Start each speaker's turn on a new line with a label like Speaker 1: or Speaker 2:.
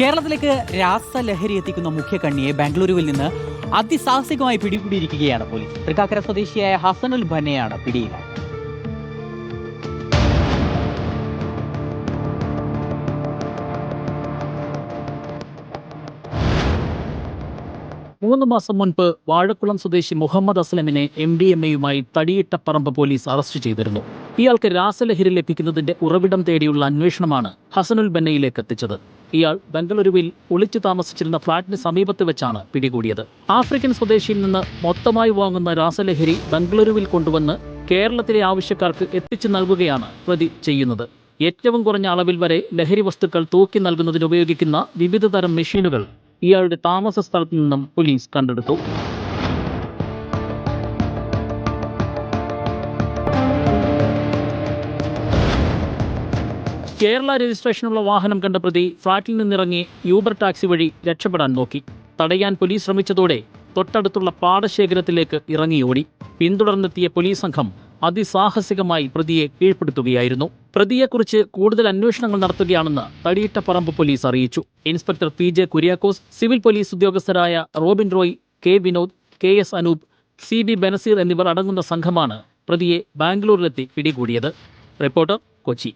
Speaker 1: കേരളത്തിലേക്ക് രാസലഹരി എത്തിക്കുന്ന മുഖ്യ കണ്ണിയെ ബാംഗ്ലൂരുവിൽ നിന്ന് അതിസാഹസികമായി പിടികൂടിയിരിക്കുകയാണ് പോലീസ്. തൃക്കാക്കര സ്വദേശിയായ ഹസനുൽ ബന്നയാണ് പിടിയിൽ
Speaker 2: മൂന്ന് മാസം മുൻപ് വാഴക്കുളം സ്വദേശി മുഹമ്മദ് അസ്ലമിനെ എം ഡി എം എയുമായി തടിയിട്ടപ്പറമ്പ് പോലീസ് അറസ്റ്റ് ചെയ്തിരുന്നു. ഇയാൾക്ക് രാസലഹരി ലഭിക്കുന്നതിന്റെ ഉറവിടം തേടിയുള്ള അന്വേഷണമാണ് ഹസനുൽ ബന്നയിലേക്ക് എത്തിച്ചത്. ഇയാൾ ബംഗളൂരുവിൽ ഒളിച്ചു താമസിച്ചിരുന്ന ഫ്ളാറ്റിന് സമീപത്ത് വെച്ചാണ് പിടികൂടിയത്. ആഫ്രിക്കൻ സ്വദേശിയിൽ നിന്ന് മൊത്തമായി വാങ്ങുന്ന രാസലഹരി ബംഗളൂരുവിൽ കൊണ്ടുവന്ന് കേരളത്തിലെ ആവശ്യക്കാർക്ക് എത്തിച്ചു നൽകുകയാണ് പ്രതി ചെയ്യുന്നത്. ഏറ്റവും കുറഞ്ഞ അളവിൽ വരെ ലഹരി വസ്തുക്കൾ തൂക്കി നൽകുന്നതിന് ഉപയോഗിക്കുന്ന വിവിധ തരം മെഷീനുകൾ ഇയാളുടെ താമസ സ്ഥലത്തു നിന്നും പോലീസ് കണ്ടെടുത്തു. കേരള രജിസ്ട്രേഷനുള്ള വാഹനം കണ്ട പ്രതി ഫ്ളാറ്റിൽ നിന്നിറങ്ങി യൂബർ ടാക്സി വഴി രക്ഷപ്പെടാൻ നോക്കി. തടയാൻ പോലീസ് ശ്രമിച്ചതോടെ തൊട്ടടുത്തുള്ള പാടശേഖരത്തിലേക്ക് ഇറങ്ങിയോടി പിന്തുടർന്നെത്തിയ പോലീസ് സംഘം അതിസാഹസികമായി പ്രതിയെ കീഴ്പ്പെടുത്തുകയായിരുന്നു. പ്രതിയെക്കുറിച്ച് കൂടുതൽ അന്വേഷണങ്ങൾ നടത്തുകയാണെന്ന് തടിയിട്ട പറമ്പ് പോലീസ് അറിയിച്ചു. Inspector P J Kuriakose civil police ഉദ്യോഗസ്ഥരായ Robin Roy K Vinod K S Anoop C B Benazir എന്നിവർ അടങ്ങുന്ന സംഘമാണ് പ്രതിയെ ബാംഗ്ലൂരിലെത്തി പിടികൂടിയത്. റിപ്പോർട്ടർ കൊച്ചി.